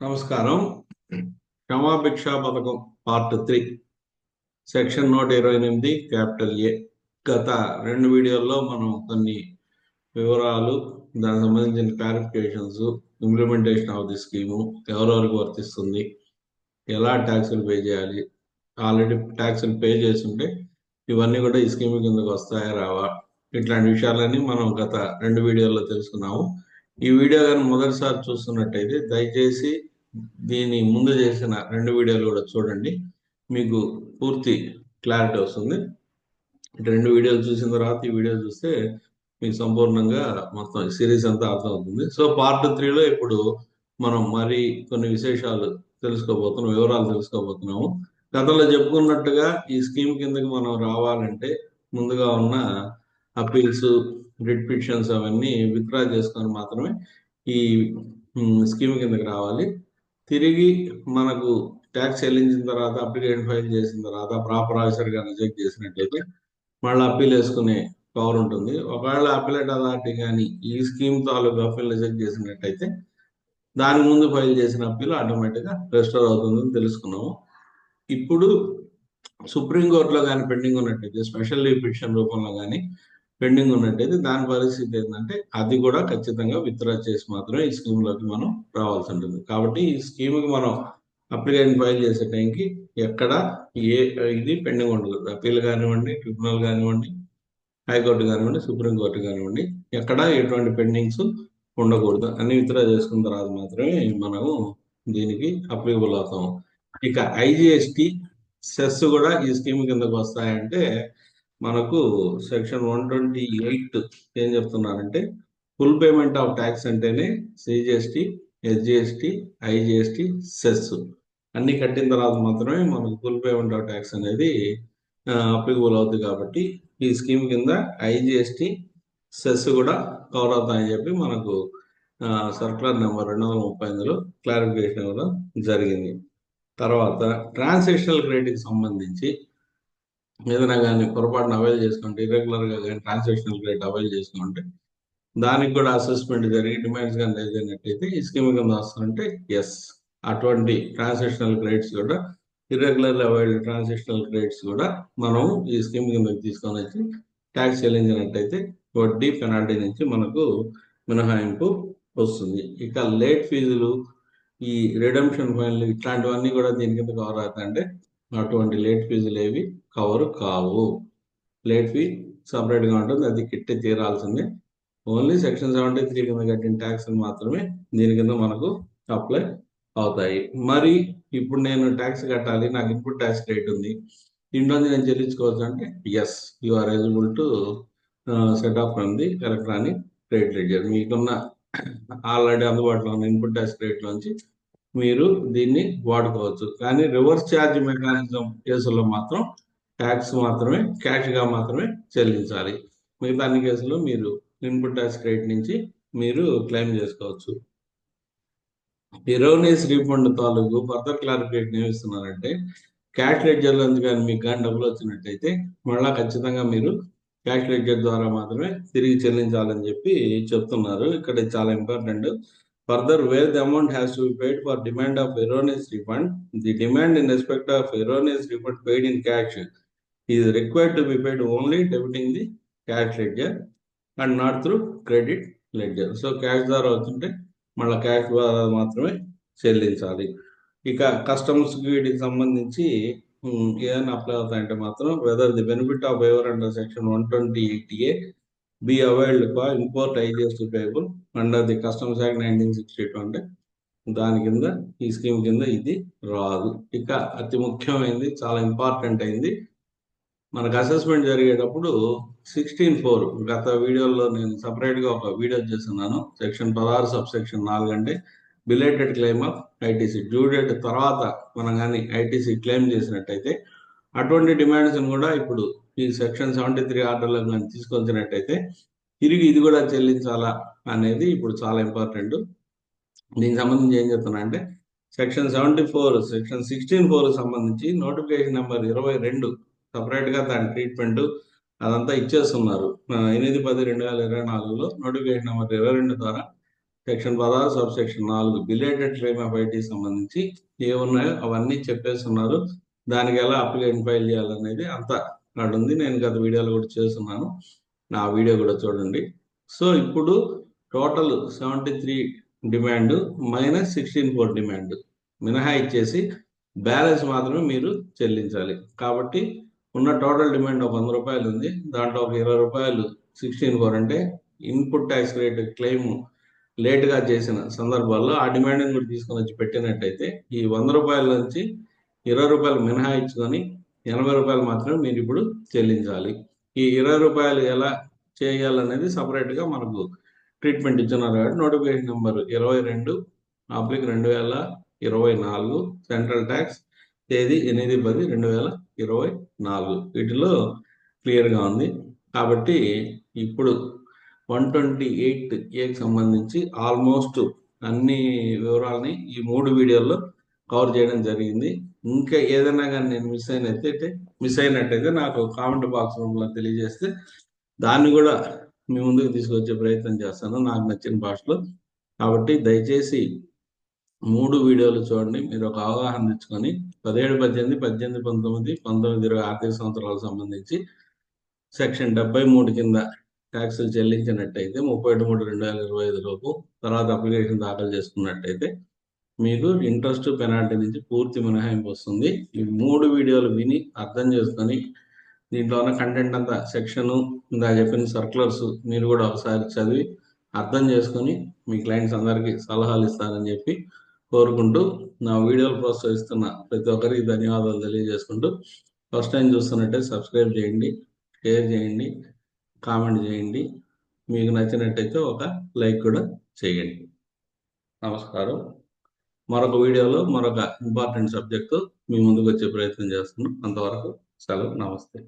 నమస్కారం. క్షమాభిక్ష పథకం పార్ట్ త్రీ సెక్షన్ నూట ఇరవై ఎనిమిది క్యాపిటల్ ఏ. గత రెండు వీడియోల్లో మనం కొన్ని వివరాలు దానికి సంబంధించిన clarifications implementation of the scheme ఎవరెవరికి వర్తిస్తుంది ఎలా ట్యాక్సులు పే చేయాలి ఆల్రెడీ ట్యాక్సులు పే చేస్తుంటే ఇవన్నీ కూడా ఈ స్కీమ్ కిందకు వస్తాయా రావా ఇట్లాంటి విషయాలన్నీ మనం గత రెండు వీడియోల్లో తెలుసుకున్నాము. ఈ వీడియో కానీ మొదటిసారి చూస్తున్నట్టయితే దయచేసి దీని ముందు చేసిన రెండు వీడియోలు కూడా చూడండి. మీకు పూర్తి క్లారిటీ వస్తుంది. రెండు వీడియోలు చూసిన తర్వాత ఈ వీడియో చూస్తే మీకు సంపూర్ణంగా మొత్తం సిరీస్ అంతా అర్థమవుతుంది. సో పార్ట్ త్రీలో ఇప్పుడు మనం మరి కొన్ని విశేషాలు తెలుసుకోబోతున్నాం వివరాలు తెలుసుకోబోతున్నాము. గతంలో చెప్పుకున్నట్టుగా ఈ స్కీమ్ కిందకి మనం రావాలంటే ముందుగా ఉన్న అప్పీల్స్ రిట్ పిటిషన్స్ అవన్నీ విత్డ్రా చేసుకొని మాత్రమే ఈ స్కీమ్ కిందకి రావాలి. తిరిగి మనకు ట్యాక్స్ చెల్లించిన తర్వాత అప్లికేషన్ ఫైల్ చేసిన తర్వాత ప్రాపర్ కానీ రిజెక్ట్ చేసినట్టయితే మళ్ళీ అప్పీల్ వేసుకునే పవర్ ఉంటుంది. ఒకవేళ అప్పీలేట్ అథారిటీ కానీ ఈ స్కీమ్ తాలూకు అప్పీల్ రిజెక్ట్ చేసినట్టయితే దాని ముందు ఫైల్ చేసిన అప్పీల్ ఆటోమేటిక్గా రిజిస్టర్ అవుతుందని తెలుసుకున్నాము. ఇప్పుడు సుప్రీంకోర్టులో కానీ పెండింగ్ ఉన్నట్టయితే స్పెషల్ పిటిషన్ రూపంలో కానీ పెండింగ్ ఉన్నట్టయితే దాని పరిస్థితి ఏంటంటే అది కూడా ఖచ్చితంగా విత్డ్రా చేసి మాత్రమే ఈ స్కీమ్లోకి మనం రావాల్సి ఉంటుంది. కాబట్టి ఈ స్కీమ్కి మనం అప్లికేషన్ ఫైల్ చేసే టైంకి ఎక్కడ ఏ ఇది పెండింగ్ ఉండదు అప్పీల్ కానివ్వండి ట్రిబ్యునల్ కానివ్వండి హైకోర్టు కానివ్వండి సుప్రీంకోర్టు కానివ్వండి ఎక్కడ ఎటువంటి పెండింగ్స్ ఉండకూడదు. అన్ని విత్డ్రా చేసుకున్న తర్వాత మాత్రమే మనము దీనికి అప్లికబుల్ అవుతాము. ఇక ఐజిఎస్టి సెస్ కూడా ఈ స్కీమ్ కిందకు వస్తాయంటే మనకు సెక్షన్ వన్ ట్వంటీ ఎయిట్ ఏం చెప్తున్నారంటే ఫుల్ పేమెంట్ ఆఫ్ ట్యాక్స్ అంటేనే సిజిఎస్టి ఎస్జిఎస్టి ఐజిఎస్టి సెస్. అన్ని కట్టిన తర్వాత మాత్రమే మనకు ఫుల్ పేమెంట్ ఆఫ్ ట్యాక్స్ అనేది అప్లికబుల్ అవుతుంది కాబట్టి ఈ స్కీమ్ కింద ఐజిఎస్టి సెస్ కూడా కవర్ అవుతాయని చెప్పి మనకు సర్కులర్ నెంబర్ రెండు వందల ముప్పై ఐదులో క్లారిఫికేషన్ ఇవ్వడం జరిగింది. తర్వాత ట్రాన్సాక్షనల్ క్రెడిట్కి సంబంధించి ఏదైనా కానీ పొరపాటున అవైల్ చేసుకుంటే ఇరెగ్యులర్గా కానీ ట్రాన్సాక్షనల్ క్రెడిట్ అవైల్ చేసుకుంటే దానికి కూడా అసెస్మెంట్ జరిగి డిమాండ్స్ కానీ ఏదైనట్టయితే ఈ స్కీమ్ కింద వస్తుంటే ఎస్ అటువంటి ట్రాన్సాక్షనల్ క్రెడిట్స్ కూడా ఇర్రెగ్యులర్ అవైల్ ట్రాన్సాక్షనల్ క్రెడిట్స్ కూడా మనం ఈ స్కీమ్ కిందకి తీసుకొని వచ్చి ట్యాక్స్ చెల్లించినట్టయితే వడ్డీ పెనాల్టీ నుంచి మనకు మినహాయింపు వస్తుంది. ఇక లేట్ ఫీజులు ఈ రిడమ్షన్ ఫైన్లు ఇట్లాంటివన్నీ కూడా దీని కింద కవర్ అవుతాయంటే అటువంటి లేట్ ఫీజులు ఏవి కవర్ కావు. లేట్ ఫీ సపరేట్గా ఉంటుంది. అది కిట్టి తీరాల్సిందే. ఓన్లీ సెక్షన్ సెవెంటీ త్రీ కింద కట్టిన ట్యాక్స్ మాత్రమే దీని కింద మనకు అప్లై అవుతాయి. మరి ఇప్పుడు నేను ట్యాక్స్ కట్టాలి. నాకు ఇన్పుట్ ట్యాక్స్ రేట్ ఉంది. ఇంట్లోంచి నేను చెల్లించుకోవచ్చు అంటే yes you are eligible to set off from the electronic credit ledger మీకున్న ఆల్రెడీ అందుబాటులో ఉన్న ఇన్పుట్ ట్యాక్స్ రేట్లోంచి మీరు దీన్ని వాడుకోవచ్చు. కానీ రివర్స్ ఛార్జ్ మెకానిజం కేసుల్లో మాత్రం ట్యాక్స్ మాత్రమే క్యాష్గా మాత్రమే చెల్లించాలి. మిగతా అన్ని కేసుల్లో మీరు ఇన్పుట్ ట్యాక్స్ క్రెడిట్ నుంచి మీరు క్లెయిమ్ చేసుకోవచ్చు. ఇరోనియస్ రీఫండ్ తాలూకు ఫర్దర్ క్లారిఫికేషన్ ఏమిస్తున్నారంటే క్యాష్ లెడ్జర్ నుంచి కానీ మీకు కానీ డబ్బులు వచ్చినట్టయితే మళ్ళీ ఖచ్చితంగా మీరు క్యాష్ లెడ్జర్ ద్వారా మాత్రమే తిరిగి చెల్లించాలని చెప్పి చెప్తున్నారు. ఇక్కడ చాలా important Further, where the amount has to be paid for demand of erroneous refund, the demand in respect of erroneous refund paid in cash is required to be paid only debiting the cash ledger and not through credit ledger. So cash ద్వారా అవుతుంటే మళ్ళీ cash ద్వారా మాత్రమే చెల్లించాలి ఇక customers వీటికి సంబంధించి ఏదైనా అప్లై అవుతాయంటే మాత్రం whether the benefit of ever under section one twenty eight A B availed for import IGST payable under the Customs Act nineteen sixty two అంటే దాని కింద ఈ స్కీమ్ కింద ఇది రాదు. ఇక అతి ముఖ్యమైనది చాలా ఇంపార్టెంట్ అయింది. మనకు అసెస్మెంట్ జరిగేటప్పుడు సిక్స్టీన్ ఫోర్ గత వీడియోలో నేను సపరేట్గా ఒక వీడియో చేస్తున్నాను. సెక్షన్ పదహారు సబ్ సెక్షన్ నాలుగు అంటే belated claim of ITC due date తర్వాత మనం కానీ ఐటీసీ క్లెయిమ్ చేసినట్టయితే అటువంటి డిమాండ్స్ కూడా ఇప్పుడు ఈ సెక్షన్ సెవెంటీ త్రీ ఆర్డర్లో కానీ తీసుకొచ్చినట్టయితే తిరిగి ఇది కూడా చెల్లించాలా అనేది ఇప్పుడు చాలా ఇంపార్టెంట్. దీనికి సంబంధించి ఏం చెప్తున్నా అంటే section seventy four section sixteen four సంబంధించి నోటిఫికేషన్ నెంబర్ ఇరవై రెండు సపరేట్గా దాని ట్రీట్మెంట్ అదంతా ఇచ్చేస్తున్నారు. ఎనిమిది పది రెండు వేల ఇరవై నాలుగులో నోటిఫికేషన్ నెంబర్ ఇరవై రెండు ద్వారా సెక్షన్ పదహారు సబ్ సెక్షన్ నాలుగు బిలేటెడ్ క్లెయిమ్ ఆఫ్ ఐటీ సంబంధించి ఏమున్నాయో అవన్నీ చెప్పేస్తున్నారు. దానికి ఎలా అప్లికేషన్ ఫైల్ చేయాలనేది అంతా అక్కడ ఉంది నేను గత వీడియోలో కూడా చేస్తున్నాను. నా వీడియో కూడా చూడండి. సో ఇప్పుడు total seventy three demand minus sixteen four demand మినహా ఇచ్చేసి బ్యాలెన్స్ మాత్రమే మీరు చెల్లించాలి. కాబట్టి ఉన్న టోటల్ డిమాండ్ ఒక వంద రూపాయలు ఉంది. దాంట్లో ఒక ఇరవై రూపాయలు సిక్స్టీన్ ఫోర్ అంటే ఇన్పుట్ ట్యాక్స్ రేట్ క్లెయిమ్ లేట్గా చేసిన సందర్భాల్లో ఆ డిమాండ్ని కూడా తీసుకొని వచ్చి పెట్టినట్టయితే ఈ వంద రూపాయల నుంచి ఇరవై రూపాయలు మినహాయించుకొని ఎనభై రూపాయలు మాత్రమే మీరు ఇప్పుడు చెల్లించాలి. ఈ ఇరవై రూపాయలు ఎలా చేయాలనేది సపరేట్గా మనకు ట్రీట్మెంట్ ఇచ్చున్నారు కాబట్టి నోటిఫికేషన్ నెంబర్ ఇరవై రెండు ఆప్లిక్ రెండు వేల ఇరవై నాలుగు సెంట్రల్ ట్యాక్స్ తేదీ ఎనిమిది పది రెండు వేల ఇరవై నాలుగు. వీటిలో క్లియర్గా ఉంది. కాబట్టి ఇప్పుడు వన్ ట్వంటీ ఎయిట్ ఏకి సంబంధించి ఆల్మోస్ట్ అన్ని వివరాలని ఈ మూడు వీడియోల్లో కవర్ చేయడం జరిగింది. ఇంకా ఏదైనా కానీ నేను మిస్ అయినట్టయితే మిస్ అయినట్టయితే నాకు కామెంట్ బాక్స్ రూమ్లో తెలియజేస్తే దాన్ని కూడా మీ ముందుకు తీసుకొచ్చే ప్రయత్నం చేస్తాను. నాకు నచ్చిన భాషలో. కాబట్టి దయచేసి మూడు వీడియోలు చూడండి. మీరు ఒక అవగాహన తెచ్చుకొని పదిహేడు పద్దెనిమిది పద్దెనిమిది పంతొమ్మిది పంతొమ్మిది ఇరవై ఆర్థిక సంవత్సరాలకు సంబంధించి సెక్షన్ డెబ్బై మూడు కింద ట్యాక్సులు చెల్లించినట్టయితే ముప్పై మూడు రెండు వేల ఇరవై ఐదు లోపు తర్వాత అప్లికేషన్ దాఖలు చేసుకున్నట్టయితే మీకు ఇంట్రెస్ట్ పెనాల్టీ నుంచి పూర్తి మినహాయింపు వస్తుంది. ఈ మూడు వీడియోలు విని అర్థం చేసుకొని దీంట్లో ఉన్న కంటెంట్ అంతా సెక్షను ఇందా చెప్పిన సర్కులర్స్ మీరు కూడా ఒకసారి చదివి అర్థం చేసుకొని మీ క్లయింట్స్ అందరికీ సలహాలు ఇస్తారని చెప్పి కోరుకుంటూ నా వీడియోలు ప్రోత్సహిస్తున్న ప్రతి ఒక్కరికి ధన్యవాదాలు తెలియజేసుకుంటూ ఫస్ట్ టైం చూస్తున్నట్టే సబ్స్క్రైబ్ చేయండి షేర్ చేయండి కామెంట్ చేయండి. మీకు నచ్చినట్టయితే ఒక లైక్ కూడా చేయండి. నమస్కారం. మరొక వీడియోలో మరొక ఇంపార్టెంట్ సబ్జెక్ట్ మీ ముందుకు వచ్చే ప్రయత్నం చేస్తున్నాం. అంతవరకు సెలవు. నమస్తే.